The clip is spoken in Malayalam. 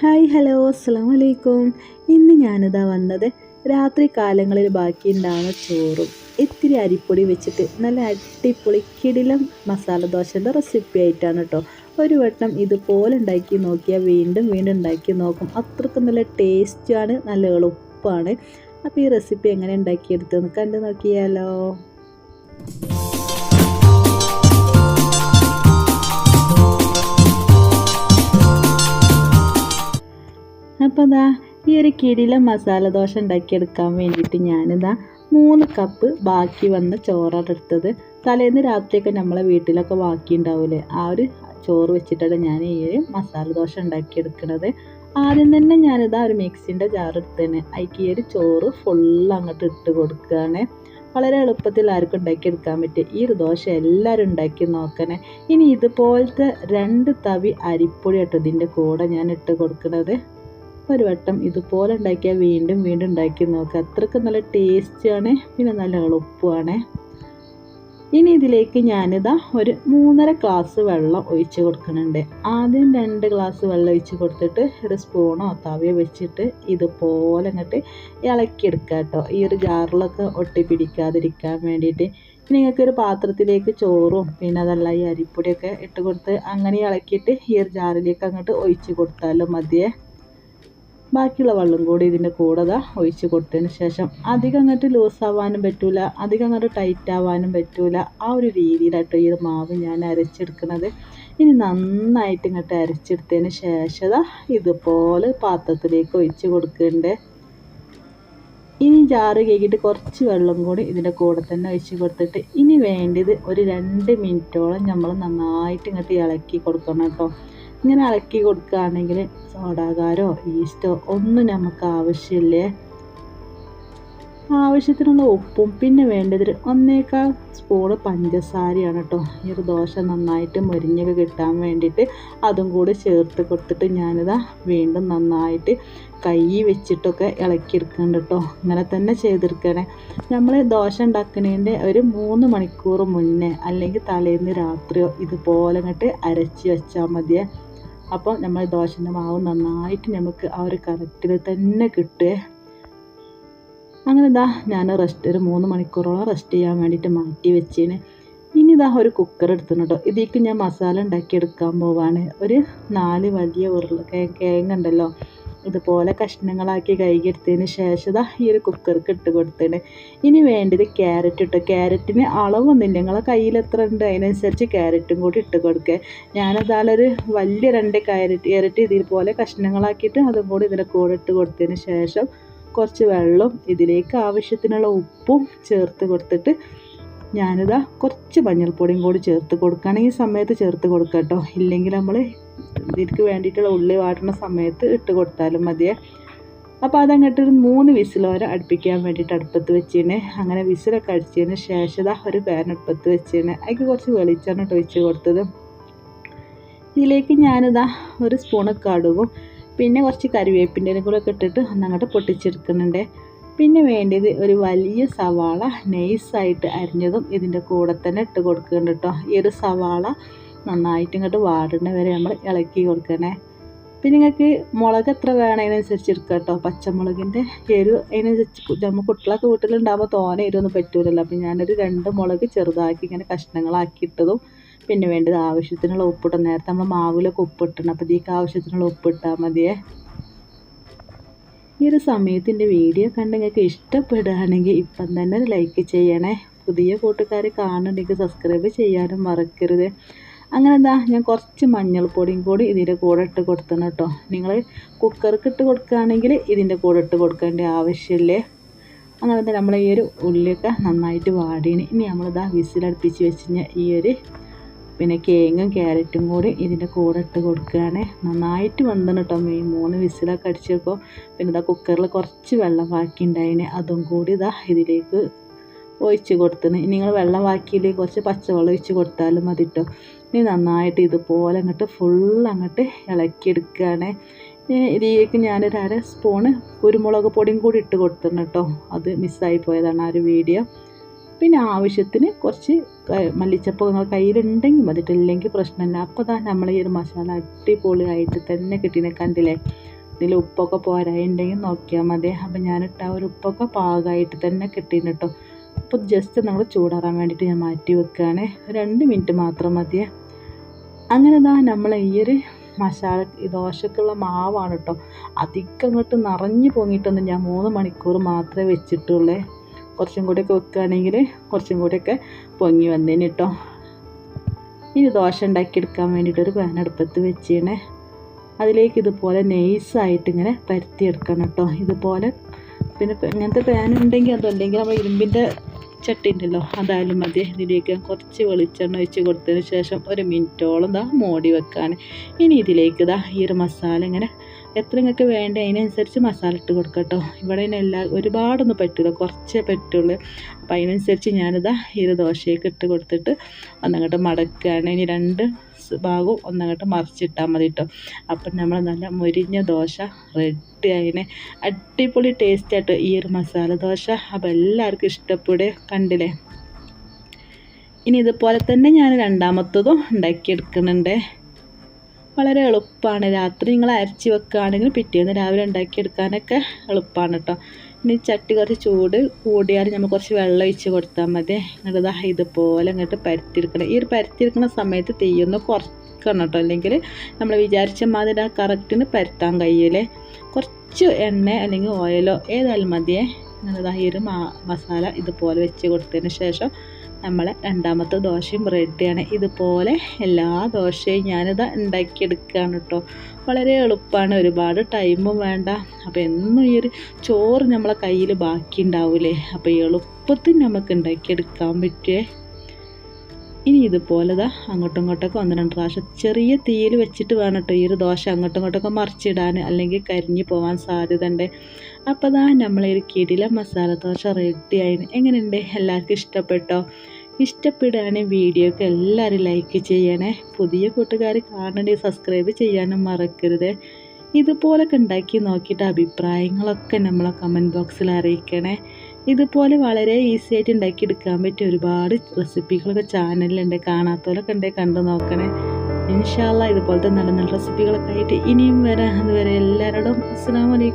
ഹായ് ഹലോ അസ്സാം വലൈക്കും ഇന്ന് ഞാനിതാ വന്നത് രാത്രി കാലങ്ങളിൽ ബാക്കി ഉണ്ടാകുന്ന ചോറും ഇത്തിരി അരിപ്പൊടി വെച്ചിട്ട് നല്ല അടിപൊളി കിടിലം മസാല ദോശന്റെ റെസിപ്പി ആയിട്ടാണ് കേട്ടോ ഒരു വട്ടം ഇതുപോലെ ഉണ്ടാക്കി നോക്കിയാൽ വീണ്ടും വീണ്ടും ഉണ്ടാക്കി നോക്കും. അത്രക്കും നല്ല ടേസ്റ്റാണ് നല്ല എളുപ്പമാണ്. അപ്പോൾ ഈ റെസിപ്പി എങ്ങനെ ഉണ്ടാക്കിയെടുത്തെന്ന് കണ്ടു നോക്കിയാലോ. ഇതാ ഈ ഒരു കിടില മസാല ദോശ ഉണ്ടാക്കിയെടുക്കാൻ വേണ്ടിയിട്ട് ഞാനിതാ മൂന്ന് കപ്പ് ബാക്കി വന്ന ചോറാണ് എടുത്തത്. തലേന്ന് രാത്രിയൊക്കെ നമ്മളെ വീട്ടിലൊക്കെ ബാക്കി ഉണ്ടാവില്ലേ ആ ഒരു ചോറ് വെച്ചിട്ടാണ് ഞാൻ ഈ ഒരു മസാല ദോശ ഉണ്ടാക്കിയെടുക്കുന്നത് ആദ്യം തന്നെ ഞാനിതാ ഒരു മിക്സിന്റെ ജാർ എടുത്തതാണ്. അതിക്ക് ഈ ഒരു ചോറ് ഫുള്ള് അങ്ങോട്ട് ഇട്ട് കൊടുക്കുകയാണ്. വളരെ എളുപ്പത്തിൽ ആർക്കും ഉണ്ടാക്കിയെടുക്കാൻ പറ്റും ഈ ഒരു ദോശ എല്ലാവരും ഉണ്ടാക്കി നോക്കണേ. ഇനി ഇതുപോലത്തെ രണ്ട് തവി അരിപ്പൊടി കേട്ടോ ഇതിന്റെ കൂടെ ഞാൻ ഇട്ട് കൊടുക്കുന്നത് ഒരു വട്ടം ഇതുപോലെ ഉണ്ടാക്കിയാൽ വീണ്ടും വീണ്ടും ഉണ്ടാക്കി നോക്കുക അത്രയ്ക്ക് നല്ല ടേസ്റ്റാണ് പിന്നെ നല്ല എളുപ്പമാണ്. ഇനി ഇതിലേക്ക് ഞാനിതാ ഒരു മൂന്നര ഗ്ലാസ് വെള്ളം ഒഴിച്ച് കൊടുക്കുന്നുണ്ട്. ആദ്യം രണ്ട് ഗ്ലാസ് വെള്ളം ഒഴിച്ച് കൊടുത്തിട്ട് ഒരു സ്പൂണോ തവയോ വെച്ചിട്ട് ഇതുപോലെ അങ്ങോട്ട് ഇളക്കിയെടുക്കുക കേട്ടോ. ഈ ഒരു ജാറിലൊക്കെ ഒട്ടി പിടിക്കാതിരിക്കാൻ വേണ്ടിയിട്ട്. നിങ്ങൾക്കൊരു പാത്രത്തിലേക്ക് ചോറും പിന്നെ അതല്ല ഈ അരിപ്പൊടിയൊക്കെ ഇട്ട് കൊടുത്ത് അങ്ങനെ ഇളക്കിയിട്ട് ഈ ഒരു ജാറിലേക്ക് അങ്ങോട്ട് ഒഴിച്ച് കൊടുത്താലും മതിയേ. ബാക്കിയുള്ള വെള്ളം കൂടി ഇതിന്റെ കൂടെ ദാ ഒഴിച്ച് കൊടുത്തതിന് ശേഷം അധികം അങ്ങോട്ട് ലൂസ് ആവാനും പറ്റൂല അധികം അങ്ങോട്ട് ടൈറ്റ് ആവാനും പറ്റൂല. ആ ഒരു രീതിയിലാട്ടോ ഈ മാവ് ഞാൻ അരച്ചെടുക്കുന്നത്. ഇനി നന്നായിട്ട് ഇങ്ങോട്ട് അരച്ചെടുത്തതിന് ശേഷം ഇതുപോലെ പാത്രത്തിലേക്ക് ഒഴിച്ച് കൊടുക്കുന്നുണ്ട്. ഇനി ജാറ് കേക്കിയിട്ട് കുറച്ച് വെള്ളം കൂടി ഇതിന്റെ കൂടെ തന്നെ ഒഴിച്ച് കൊടുത്തിട്ട് ഇനി വേണ്ടത് ഒരു രണ്ട് മിനിറ്റോളം നമ്മൾ നന്നായിട്ട് ഇങ്ങോട്ട് ഇളക്കി കൊടുക്കണം കേട്ടോ. ഇങ്ങനെ ഇളക്കി കൊടുക്കുകയാണെങ്കിൽ സോഡാകാരോ ഈസ്റ്റോ ഒന്നും നമുക്ക് ആവശ്യമില്ലേ? ആവശ്യത്തിനുള്ള ഉപ്പും പിന്നെ വേണ്ടത് ഒന്നേക്കാൾ സ്പൂണ് പഞ്ചസാരയാണ് കേട്ടോ ഈ ഒരു ദോശ നന്നായിട്ട് മുരിഞ്ഞൊക്കെ കിട്ടാൻ വേണ്ടിയിട്ട് അതും കൂടി ചേർത്ത് കൊടുത്തിട്ട് ഞാനിതാ വീണ്ടും നന്നായിട്ട് കൈ വെച്ചിട്ടൊക്കെ ഇളക്കിയെടുക്കുന്നുണ്ട് കേട്ടോ ഇങ്ങനെ തന്നെ ചെയ്തെടുക്കണേ. നമ്മൾ ദോശ ഉണ്ടാക്കുന്നതിന്റെ ഒരു മൂന്ന് മണിക്കൂർ മുന്നേ അല്ലെങ്കിൽ തലേന്ന് രാത്രിയോ ഇതുപോലെ അങ്ങോട്ട് അരച്ച് വെച്ചാൽ മതിയേ. അപ്പോൾ നമ്മൾ ദോശന്റെ മാവ് നന്നായിട്ട് നമുക്ക് ആ ഒരു കറക്റ്റിൽ തന്നെ കിട്ടുക അങ്ങനെ ഇതാ ഞാൻ റെസ്റ്റ് ഒരു മൂന്ന് മണിക്കൂറോളം റെസ്റ്റ് ചെയ്യാൻ വേണ്ടിയിട്ട് മാറ്റി വെച്ചേന്. ഇനി ഇതാ ഒരു കുക്കർ എടുത്തിട്ടോ ഇതിലേക്ക് ഞാൻ മസാല ഉണ്ടാക്കി എടുക്കാൻ പോവാണ്. ഒരു നാല് വലിയ ഉരുള കിഴങ്ങുണ്ടല്ലോ ഇതുപോലെ കഷ്ണങ്ങളാക്കി കൈകെടുത്തതിന് ശേഷം ഈ ഒരു കുക്കർക്ക് ഇട്ട് കൊടുത്തേണ്. ഇനി വേണ്ടത് ക്യാരറ്റ് ഇട്ടു? ക്യാരറ്റിന് അളവൊന്നുമില്ല നിങ്ങളെ കയ്യിൽ എത്ര ഉണ്ട്? അതിനനുസരിച്ച് ക്യാരറ്റും കൂടി ഇട്ട് കൊടുക്കുക ഞാനതാലൊരു വലിയ രണ്ട് ക്യാരറ്റ് ക്യാരറ്റ് ഇതുപോലെ കഷ്ണങ്ങളാക്കിയിട്ട് അതും കൂടി ഇതിന്റെ കൂടെ ഇട്ട് കൊടുത്തതിന് ശേഷം കുറച്ച് വെള്ളം ഇതിലേക്ക് ആവശ്യത്തിനുള്ള ഉപ്പും ചേർത്ത് കൊടുത്തിട്ട് ഞാനിതാ കുറച്ച് മഞ്ഞൾപ്പൊടിയും കൂടി ചേർത്ത് കൊടുക്കുകയാണെങ്കിൽ ഈ സമയത്ത് ചേർത്ത് കൊടുക്കാം കേട്ടോ. ഇല്ലെങ്കിൽ നമ്മൾ ഇതിലേക്ക് വേണ്ടിയിട്ടുള്ള ഉള്ളി വാട്ടുന്ന സമയത്ത് ഇട്ട് കൊടുത്താലും മതിയേ. അപ്പോൾ അതങ്ങോട്ട് ഒരു മൂന്ന് വിസിലോരെ അടുപ്പിക്കാൻ വേണ്ടിയിട്ട് അടുപ്പത്ത് വെച്ചിന്. അങ്ങനെ വിസിലൊക്കെ അടിച്ചതിന് ശേഷം ഒരു പാൻ അടുപ്പത്ത് വെച്ചിന്. അതിക്ക് കുറച്ച് വെളിച്ചെണ്ണ ഒഴിച്ച് കൊടുത്തത്. ഇതിലേക്ക് ഞാനിതാ ഒരു സ്പൂണ് കടുകും പിന്നെ കുറച്ച് കറിവേപ്പിന്റെ കൂടെ ഒക്കെ ഇട്ടിട്ട് ഒന്നങ്ങോട്ട് പൊട്ടിച്ചെടുക്കുന്നുണ്ട്. പിന്നെ വേണ്ടത് ഒരു വലിയ സവാള നൈസായിട്ട് അരിഞ്ഞതും ഇതിന്റെ കൂടെ തന്നെ ഇട്ട് കൊടുക്കുന്നുണ്ട് കേട്ടോ. ഈ ഒരു സവാള നന്നായിട്ട് ഇങ്ങോട്ട് വാടുന്ന വരെ നമ്മൾ ഇളക്കി കൊടുക്കണേ. പിന്നെ നിങ്ങൾക്ക് മുളക് എത്ര വേണം എടുക്കുക കേട്ടോ പച്ചമുളകിന്റെ എരിവ് അതിനനുസരിച്ച് നമ്മൾ കുട്ടികളൊക്കെ വീട്ടിലുണ്ടാകുമ്പോൾ തോന എരിവൊന്നും പറ്റൂലല്ലോ. അപ്പം ഞാനൊരു രണ്ട് മുളക് ചെറുതാക്കി ഇങ്ങനെ കഷ്ണങ്ങളാക്കി ഇട്ടതും പിന്നെ വേണ്ടത് ആവശ്യത്തിനുള്ള ഉപ്പിട്ട് നേരത്തെ നമ്മൾ മാവിലൊക്കെ ഉപ്പിട്ടണം. അപ്പോൾ ഇതിക്ക് ആവശ്യത്തിനുള്ള ഉപ്പിട്ടാൽ മതിയേ. ഈ ഒരു സമയത്തിന്റെ വീഡിയോ കണ്ട് നിങ്ങൾക്ക് ഇഷ്ടപ്പെടുകയാണെങ്കിൽ ഇപ്പം തന്നെ ഒരു ലൈക്ക് ചെയ്യണേ. പുതിയ കൂട്ടുകാർ കാണുന്നുണ്ടെങ്കിൽ സബ്സ്ക്രൈബ് ചെയ്യാനും മറക്കരുത്. അങ്ങനെ എന്താ ഞാൻ കുറച്ച് മഞ്ഞൾപ്പൊടിയും കൂടി ഇതിന്റെ കൂടെ ഇട്ട് കൊടുത്തണം കേട്ടോ. നിങ്ങൾ കുക്കർക്ക് ഇട്ട് കൊടുക്കുകയാണെങ്കിൽ ഇതിന്റെ കൂടെ ഇട്ട് കൊടുക്കേണ്ട ആവശ്യമില്ലേ? അങ്ങനെ തന്നെ നമ്മൾ ഈ ഒരു ഉള്ളിയൊക്കെ നന്നായിട്ട് വാടിയിന്. ഇനി നമ്മളിതാ വിസിലടുപ്പിച്ച് വെച്ച് ഈ ഒരു പിന്നെ കേങ്ങും ക്യാരറ്റും കൂടി ഇതിന്റെ കൂടെ ഇട്ട് കൊടുക്കുകയാണ്. നന്നായിട്ട് വന്നിട്ട് കേട്ടോ. ഈ മൂന്ന് വിസിലൊക്കെ അടിച്ചപ്പോൾ പിന്നെ ഇതാ കുക്കറിൽ കുറച്ച് വെള്ളം ബാക്കി ഉണ്ടായിന്. അതും കൂടി ഇതാ ഇതിലേക്ക് ഒഴിച്ച് കൊടുത്തിന് നിങ്ങൾ വെള്ളം ബാക്കിയിൽ കുറച്ച് പച്ചവെള്ളം ഒഴിച്ച് കൊടുത്താലും മതി കേട്ടോ. ഇനി നന്നായിട്ട് ഇതുപോലെ അങ്ങോട്ട് ഫുൾ അങ്ങോട്ട് ഇളക്കിയെടുക്കുകയാണ്. ഇതിലേക്ക് ഞാനൊരു അര സ്പൂണ് കുരുമുളക് പൊടിയും കൂടി ഇട്ട് കൊടുത്തിരുന്നു കേട്ടോ. അത് മിസ്സായി പോയതാണ് ആ ഒരു വീഡിയോ പിന്നെ ആവശ്യത്തിന് കുറച്ച് മല്ലിച്ചപ്പ് നിങ്ങൾ കയ്യിലുണ്ടെങ്കിൽ മതിട്ടില്ലെങ്കിൽ പ്രശ്നമില്ല. അപ്പോൾ തന്നെ നമ്മൾ ഈ ഒരു മസാല അടിപൊളിയായിട്ട് തന്നെ കിട്ടിനെ കണ്ടില്ലേ? ഇതിൽ ഉപ്പൊക്കെ പോരായിട്ടുണ്ടെങ്കിൽ നോക്കിയാൽ മതി. അപ്പം ഞാനിട്ട ഒരു ഉപ്പൊക്കെ പാകമായിട്ട് തന്നെ കിട്ടീന് കേട്ടോ അപ്പോൾ ജസ്റ്റ് നമ്മൾ ചൂടാറാൻ വേണ്ടിയിട്ട് ഞാൻ മാറ്റി വെക്കുകയാണ്. രണ്ട് മിനിറ്റ് മാത്രം മതിയേ. അങ്ങനെ ഇതാ നമ്മൾ ഈ ഒരു മസാല ദോശക്കുള്ള മാവാണ് കേട്ടോ. അധികം അങ്ങോട്ട് നിറഞ്ഞു പൊങ്ങിയിട്ടൊന്നും ഞാൻ മൂന്ന് മണിക്കൂർ മാത്രമേ വെച്ചിട്ടുള്ളേ. കുറച്ചും കൂടിയൊക്കെ വെക്കുകയാണെങ്കിൽ കുറച്ചും കൂടിയൊക്കെ പൊങ്ങി വന്നേന് കേട്ടോ. ഇനി ദോശ ഉണ്ടാക്കിയെടുക്കാൻ വേണ്ടിയിട്ട് ഒരു പാൻ അടുപ്പത്ത് വെച്ചേണേ അതിലേക്ക് ഇതുപോലെ നെയ്സായിട്ട് ഇങ്ങനെ പരത്തിയെടുക്കണം കേട്ടോ. ഇതുപോലെ പിന്നെ ഇങ്ങനത്തെ പാൻ ഉണ്ടെങ്കിൽ അതല്ലെങ്കിൽ നമ്മൾ ഇരുമ്പിന്റെ ചട്ടി ഉണ്ടല്ലോ അതായാലും മതി. ഇതിലേക്ക് കുറച്ച് വെളിച്ചെണ്ണ ഒഴിച്ച് കൊടുത്തതിന് ശേഷം ഒരു മിനിറ്റോളം ഇതാ മോടി വെക്കാൻ ഇനി ഇതിലേക്ക് ഇതാ ഈ ഒരു മസാല ഇങ്ങനെ എത്ര നിങ്ങൾക്ക് വേണ്ട അതിനനുസരിച്ച് മസാല ഇട്ട് കൊടുക്കട്ടോ ഇവിടെ എല്ലാ ഒരുപാടൊന്നും പറ്റില്ല കുറച്ചേ പറ്റുള്ളൂ. അപ്പം അതിനനുസരിച്ച് ഞാനിതാ ഈ ഒരു ദോശയൊക്കെ ഇട്ട് കൊടുത്തിട്ട് ഒന്നങ്ങോട്ട് മടക്കുകയാണ് ഇനി രണ്ട് ഭാഗവും ഒന്നങ്ങോട്ട് മറിച്ചിട്ടാൽ മതി കേട്ടോ അപ്പം നമ്മൾ നല്ല മുരിഞ്ഞ ദോശ റെഡി ആയിനെ. അടിപൊളി ടേസ്റ്റായിട്ട് ഈ ഒരു മസാല ദോശ. അപ്പം എല്ലാവർക്കും ഇഷ്ടപ്പെടുക കണ്ടില്ലേ? ഇനി ഇതുപോലെ തന്നെ ഞാൻ രണ്ടാമത്തതും ഉണ്ടാക്കിയെടുക്കുന്നുണ്ട്. വളരെ എളുപ്പമാണ് രാത്രി നിങ്ങൾ അരച്ച് വെക്കുകയാണെങ്കിൽ പിറ്റേന്ന് രാവിലെ ഉണ്ടാക്കിയെടുക്കാനൊക്കെ എളുപ്പമാണ് കേട്ടോ. ഇനി ചട്ടി കുറച്ച് ചൂട് കൂടിയാൽ നമ്മൾ കുറച്ച് വെള്ളം ഒഴിച്ച് കൊടുത്താൽ മതി. എന്നിട്ട് ഇതുപോലെ അങ്ങോട്ട് പരത്തിയെടുക്കണം. ഈ ഒരു പരത്തിയെടുക്കുന്ന സമയത്ത് തീയൊന്ന് കുറക്കണം കേട്ടോ. അല്ലെങ്കിൽ നമ്മൾ വിചാരിച്ച മാതിരി ആ കറക്റ്റിന് പരത്താൻ കഴിയില്ലേ കുറച്ച് എണ്ണ അല്ലെങ്കിൽ ഓയിലോ ഏതായാലും മതിയേ. എന്നിട്ട് ഈ ഒരു മസാല ഇതുപോലെ വെച്ച് കൊടുത്തതിന് ശേഷം നമ്മളെ രണ്ടാമത്തെ ദോശയും റെഡിയാണ് ഇതുപോലെ എല്ലാ ദോശയും ഞാനിത് ഉണ്ടാക്കിയെടുക്കുകയാണ് കേട്ടോ വളരെ എളുപ്പമാണ് ഒരുപാട് ടൈമും വേണ്ട. അപ്പോൾ എന്നും ഈ ഒരു ചോറ് നമ്മളെ കയ്യിൽ ബാക്കി ഉണ്ടാവില്ലേ അപ്പോൾ എളുപ്പത്തിൽ നമുക്ക് ഉണ്ടാക്കിയെടുക്കാൻ പറ്റുമേ ഇനി ഇതുപോലെ ദാ അങ്ങോട്ടും ഇങ്ങോട്ടൊക്കെ ഒന്ന് രണ്ട് പ്രാവശ്യം ചെറിയ തീയിൽ വെച്ചിട്ട് വേണം കേട്ടോ ഈ ഒരു ദോശ അങ്ങോട്ടും ഇങ്ങോട്ടൊക്കെ മറിച്ചിടാൻ അല്ലെങ്കിൽ കരിഞ്ഞു പോകാൻ സാധ്യത ഉണ്ട് അപ്പോൾ ദാ നമ്മളെ ഒരു കിടില മസാല ദോശ റെഡി ആയിന്. എങ്ങനെയുണ്ട്? എല്ലാവർക്കും ഇഷ്ടപ്പെട്ടോ? ഇഷ്ടപ്പെടുകയാണെങ്കിൽ വീഡിയോക്ക് എല്ലാവരും ലൈക്ക് ചെയ്യണേ. പുതിയ കൂട്ടുകാർ കാണണമെങ്കിൽ സബ്സ്ക്രൈബ് ചെയ്യാനും മറക്കരുത്. ഇതുപോലൊക്കെ ഉണ്ടാക്കി നോക്കിയിട്ട് അഭിപ്രായങ്ങളൊക്കെ നമ്മളെ കമന്റ് ബോക്സിൽ അറിയിക്കണേ. ഇതുപോലെ വളരെ ഈസി ആയിട്ട് ഉണ്ടാക്കിയെടുക്കാൻ പറ്റിയ ഒരുപാട് റെസിപ്പികളൊക്കെ ചാനലിലുണ്ട് കാണാത്തവരൊക്കെ ഉണ്ടെങ്കിൽ കണ്ടു നോക്കണേ. ഇൻഷാല്ല ഇതുപോലത്തെ നല്ല നല്ല റെസിപ്പികളൊക്കെ ആയിട്ട് ഇനിയും വരാം. അതുവരെ എല്ലാവരോടും അസ്സാം വലൈക്കും